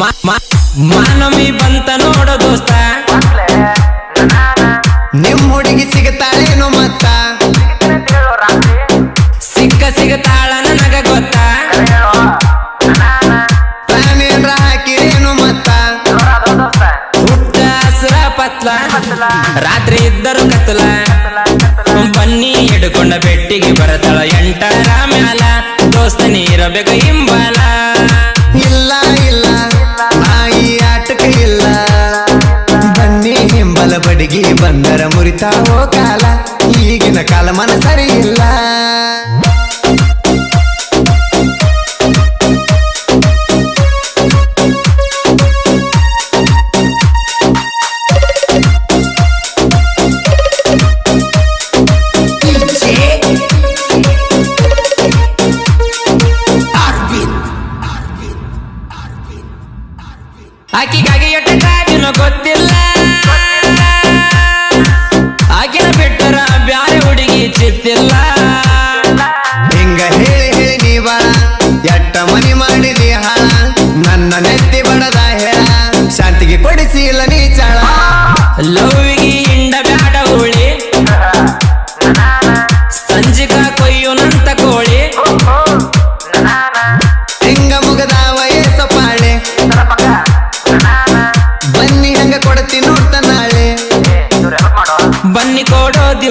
ಮಾನವಿ ಬಂತ ನೋಡ ದೋಸ್ತ. ನಿಮ್ಮ ಹುಡುಗಿ ಸಿಗತಾಳೇನು ಮತ್ತ? ಸಿಕ್ಕ ಸಿಗತಾಳ ನನಗ ಗೊತ್ತ. ಪ್ಲಾನ್ ಏನ್ರ ಹಾಕಿರೇನು ಮತ್ತ? ಹುಟ್ಟ ಹಸ್ರ ಪತ್ಲ. ರಾತ್ರಿ ಇದ್ದರು ಕತ್ತಲ. ಬನ್ನಿ ಹಿಡ್ಕೊಂಡ ಬೆಟ್ಟಿಗೆ ಬರತಾಳ ಎಂಟರ ಮ್ಯಾಲ. ದೋಸ್ತ ನೀರಬೇಕು ಹಿಂಬಾಲ.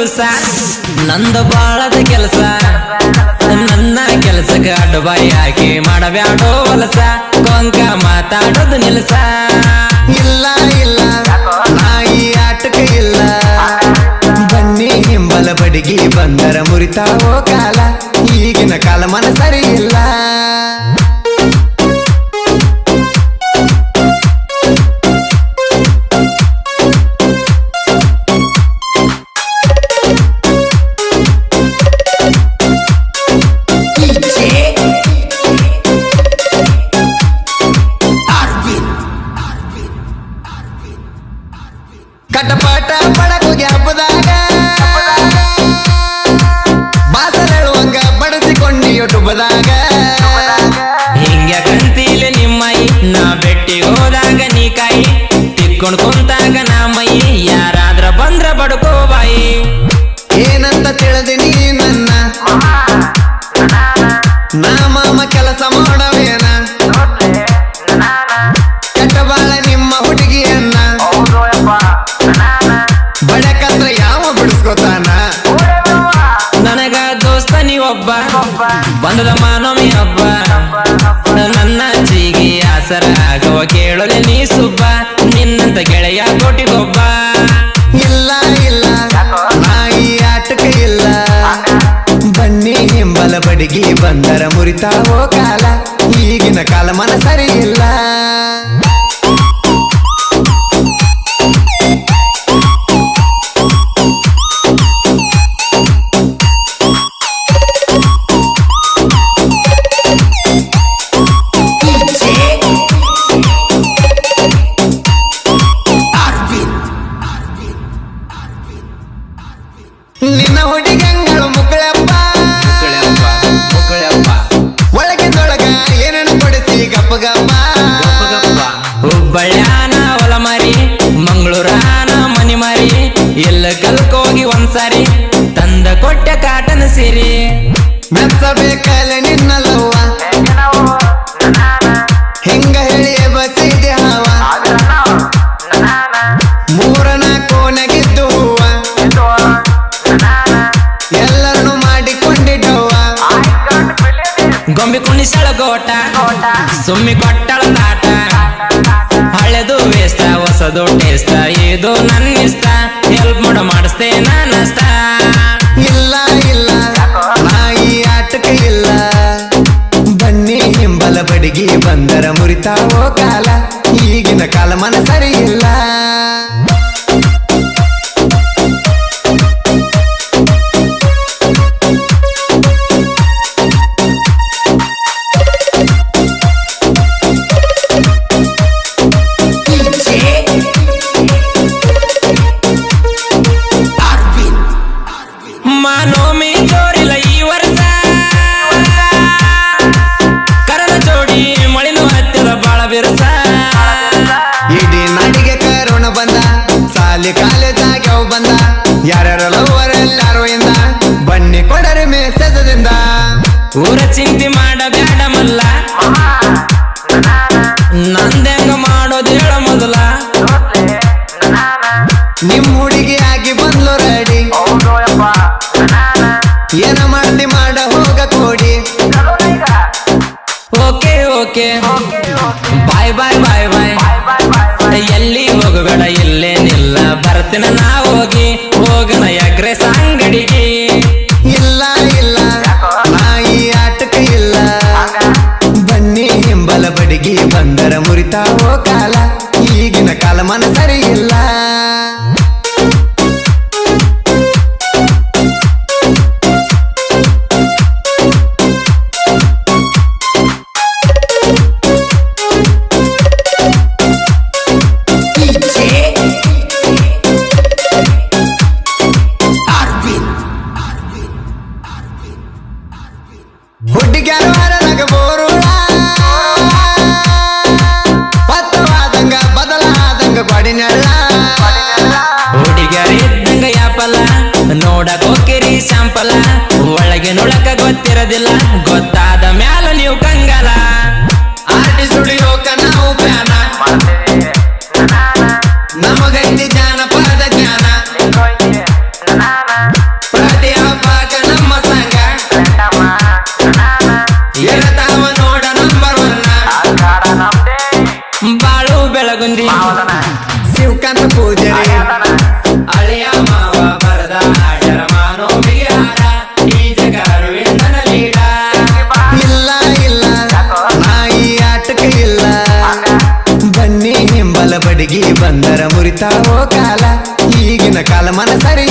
ದಿವಸ ನಂದ ಬಾಳದ ಕೆಲಸ. ನನ್ನ ಕೆಲಸಕ್ಕೆ ಅಡ್ಡಬಾಯಿ ಹಾಕಿ ಮಾಡಬ್ಯಾಡೋ ವಲಸ ಕೊಂಕ ಮಾತಾಡೋದು ನಿಲ್ಸ. ಇಲ್ಲ ಇಲ್ಲ ನಾಯಿ ಆಟಕ ಇಲ್ಲ. ಬನ್ನಿ ಹಿಂಬಲ ಬಡಿಗೆ ಬಂದರ ಮುರಿತಾವೋ ಕಾಲ, ಈಗಿನ ಕಾಲ ಮನ ಕಟಪಾಟ ಪಡಕೋಗಿ ಹಬ್ಬದಾಗ. ಬಾಸಲೆಳುವಂಗ ಬಡಿಸಿಕೊಂಡಿ ಯುಟುಬದಾಗ. ಬಂದದ ಮಾನವಿ ಹಬ್ಬ. ನನ್ನ ಜೀಗಿ ಆಸರ ಆಗುವ ಕೇಳಲೆ ನೀ ಸುಬ್ಬ. ನಿನ್ನಂತ ಗೆಳೆಯ ಕೋಟಿಗೊಬ್ಬ. ಇಲ್ಲ ಇಲ್ಲ. ನಾಯಿ ಆಟಕ ಇಲ್ಲ. ಬನ್ನಿ ಹಿಂಬಲ ಬಡಿಗೆ ಬಂದರ ಮುರಿತಾವೋ ಕಾಲ ಈಗಿನ ಕಾಲ ಮನ ಸರಿ ಇಲ್ಲ. ಸಿರಿ. ಮೆಚ್ಚಬೇಕಲ್ಲ ನಿನ್ನ ಲವ್ವ. ಹಿಂಗ ಹೇಳಿ ಬಸಿದೆ ಹಾವ. ಮೂರನ ಕೋನಗಿದ್ದು ಹೂವ. ಎಲ್ಲರನ್ನು ಮಾಡಿಕೊಂಡಿದ್ದವ್ವ. ಗೊಂಬೆ ಕುಣಿಸಳ ಗೋಟ. ಸುಮ್ಮಿ ಕೊಟ್ಟಳ Versace ಬರ್ತೀನ ನಾ ಹೋಗಿ ಬದಲಾದಂಗ ಗೋಡಿನೆಲ್ಲ ಹುಡುಗ್ಯಾರ ಇದ್ದಂಗ ಯಾಪಲ್ಲ? ನೋಡಕ್ ಹೋಗಿರಿ ಶಾಂಪಲ ಒಳಗೆ ನೋಡಕ ಗೊತ್ತಿರೋದಿಲ್ಲ. ಗೊತ್ತಾದ ಮ್ಯಾಲ ನೀವು ಕಂಗಲ ಆರ್ಟಿಸ್ಟ್ ಸ್ಟುಡಿಯೋಕ ನಾವು ಪ್ಯಾನ ನಮಗೈತಿ ಜಾನಪದ ಜ್ಞಾನ. ಪ್ರತಿ ನಮ್ಮ ನೋಡ ನಂಬರ್ ಒನ್ನ ಬಾಳು ಬೆಳಗುಂದಿ. ಶಿವಕಾಂತ ಪೂಜಾರಿ. ಅಳಿಯ ಮಾವ ಬರದ ಈ ಲೀಡ ಇಲ್ಲ ಇಲ್ಲ ಇಲ್ಲ. ಬನ್ನಿ ಹಿಂಬಲ ಬಡಿಗೆ ಬಂದರ ಮುರಿತಾವೋ ಕಾಲ ಈಗಿನ ಕಾಲ ಮನ ಸರಿ